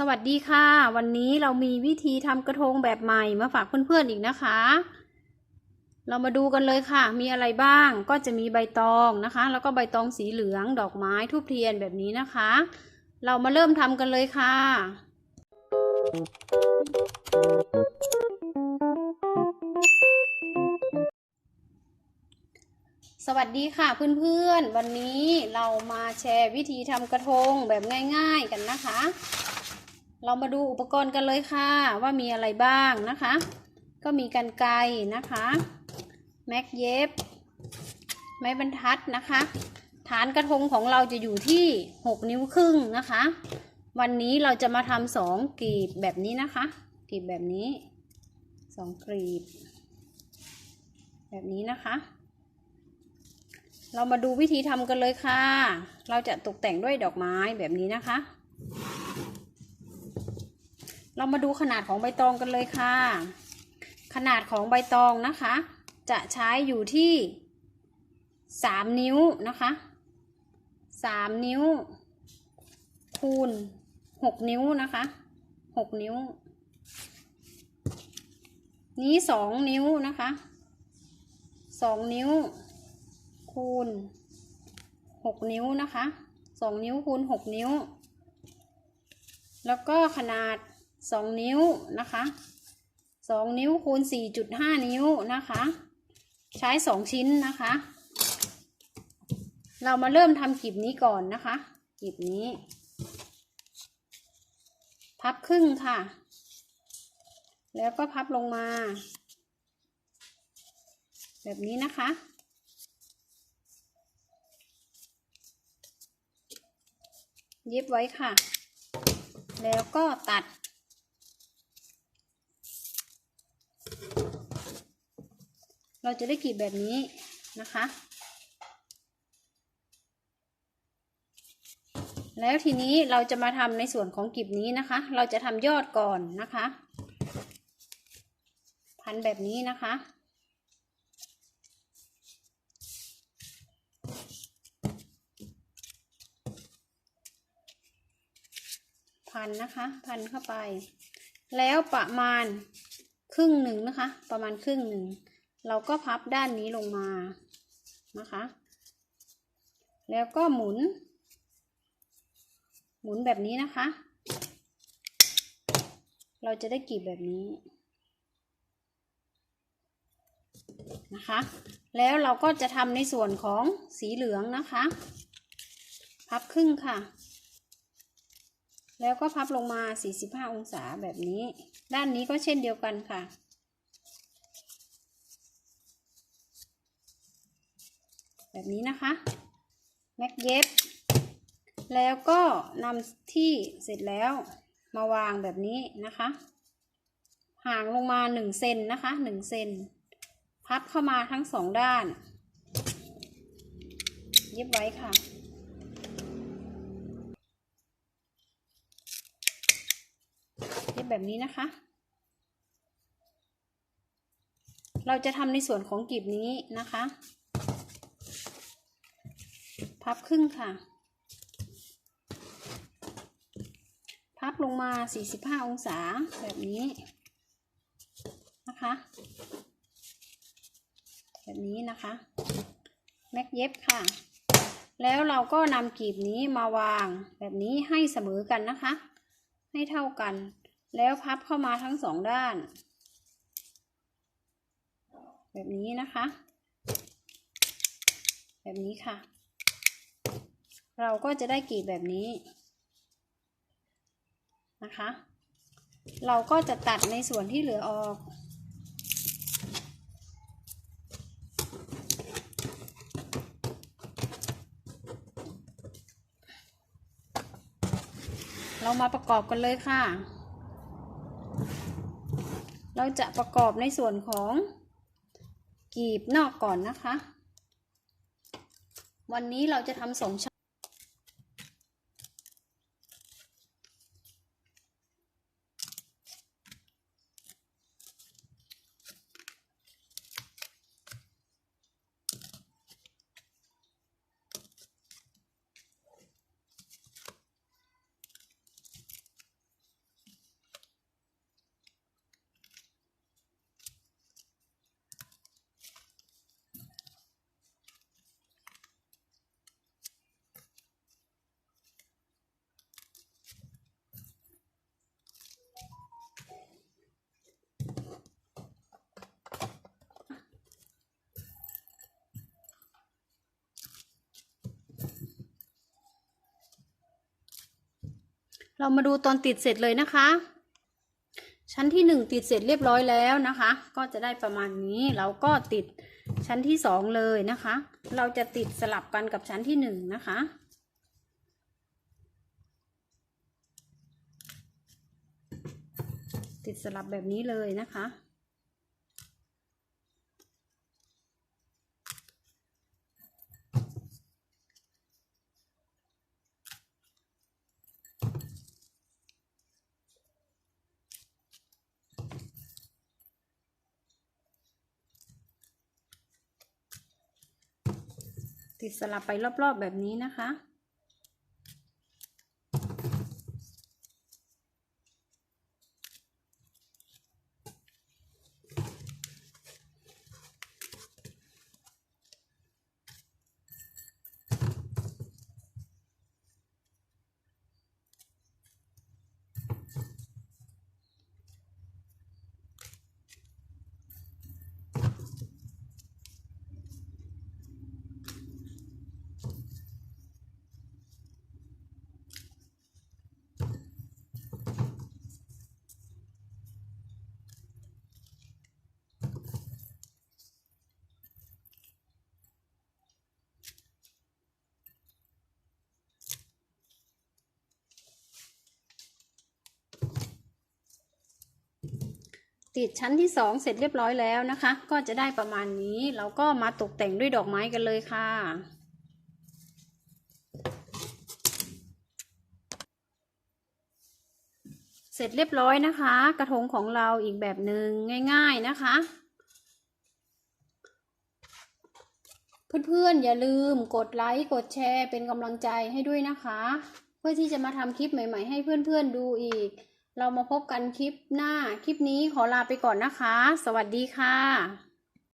สวัสดีค่ะ วันนี้เรามีวิธีทำกระทงแบบใหม่มาฝากเพื่อนๆอีกนะคะ เรามาดูกันเลยค่ะ มีอะไรบ้างก็จะมีใบตองนะคะ แล้วก็ใบตองสีเหลืองดอกไม้ทูบเทียนแบบนี้นะคะ เรามาเริ่มทำกันเลยค่ะสวัสดีค่ะเพื่อนๆ วันนี้เรามาแชร์วิธีทำกระทงแบบง่ายๆกันนะคะ เรามาดูอุปกรณ์กันเลยค่ะ ว่ามีอะไรบ้างนะคะ ก็มีกันไกนะคะ แม็กเย็บ ไม้บรรทัดนะคะ ฐานกระทงของเราจะอยู่ที่ 6 นิ้วครึ่งนะคะ วันนี้เราจะมาทำสองกลีบแบบนี้นะคะกลีบแบบนี้สองกลีบ แบบนี้นะคะ เรามาดูวิธีทำกันเลยค่ะ เราจะตกแต่งด้วยดอกไม้แบบนี้นะคะ เรามาดูขนาดของใบตองกันเลยค่ะ ขนาดของใบตองนะคะ จะใช้อยู่ที่สามนิ้วนะคะสามนิ้ว คูณหกนิ้วนะคะหกนิ้ว นี้สองนิ้วนะคะสองนิ้ว คูณหกนิ้วนะคะสองนิ้วคูณหกนิ้ว แล้วก็ขนาด สองนิ้วนะคะสองนิ้วคูณสี่จุดห้านิ้วนะคะ ใช้สองชิ้นนะคะ เรามาเริ่มทำกลีบนี้ก่อนนะคะกลีบนี้ พับครึ่งค่ะ แล้วก็พับลงมา แบบนี้นะคะเย็บไว้ค่ะ แล้วก็ตัด เราจะได้กรีบแบบนี้นะคะ แล้วทีนี้เราจะมาทำในส่วนของกลีบนี้นะคะ เราจะทำยอดก่อนนะคะ พันแบบนี้นะคะพันนะคะ พันเข้าไป แล้วประมาณครึ่งหนึ่งนะคะ ประมาณครึ่งหนึ่ง เราก็พับด้านนี้ลงมานะคะ แล้วก็หมุน หมุนแบบนี้นะคะ เราจะได้กลีบแบบนี้นะคะ แล้วเราก็จะทำในส่วนของสีเหลืองนะคะ พับครึ่งค่ะ แล้วก็พับลงมา 45 องศาแบบนี้ ด้านนี้ก็เช่นเดียวกันค่ะ แบบนี้นะคะ แม็กเย็บ แล้วก็นำที่เสร็จแล้วมาวางแบบนี้นะคะ ห่างลงมา1เซนนะคะ1เซนพับเข้ามาทั้งสองด้าน เย็บไว้ค่ะเย็บแบบนี้นะคะ เราจะทำในส่วนของกลีบนี้นะคะ พับครึ่งค่ะ พับลงมา 45 องศาแบบนี้นะคะ แบบนี้นะคะ แม็กเย็บค่ะ แล้วเราก็นำกลีบนี้มาวางแบบนี้ให้เสมอกันนะคะ ให้เท่ากัน แล้วพับเข้ามาทั้งสองด้าน แบบนี้นะคะ แบบนี้ค่ะ เราก็จะได้กลีบแบบนี้นะคะ เราก็จะตัดในส่วนที่เหลือออก เรามาประกอบกันเลยค่ะ เราจะประกอบในส่วนของกีบนอกก่อนนะคะ วันนี้เราจะทำสองชั้น เรามาดูตอนติดเสร็จเลยนะคะ ชั้นที่หนึ่งติดเสร็จเรียบร้อยแล้วนะคะ ก็จะได้ประมาณนี้เราก็ติดชั้นที่สองเลยนะคะ เราจะติดสลับกันกับชั้นที่หนึ่งนะคะติดสลับแบบนี้เลยนะคะ ติดสลับไปรอบๆแบบนี้นะคะ ติดชั้นที่สองเสร็จเรียบร้อยแล้วนะคะ ก็จะได้ประมาณนี้ เราก็มาตกแต่งด้วยดอกไม้กันเลยค่ะ เสร็จเรียบร้อยนะคะ กระทงของเราอีกแบบหนึ่งง่าย ๆนะคะเพื่อนๆ อย่าลืมกดไลค์กดแชร์เป็นกำลังใจให้ด้วยนะคะ เพื่อที่จะมาทำคลิปใหม่ ๆ ให้เพื่อนๆดูอีก เรามาพบกันคลิปหน้า คลิปนี้ขอลาไปก่อนนะคะ สวัสดีค่ะ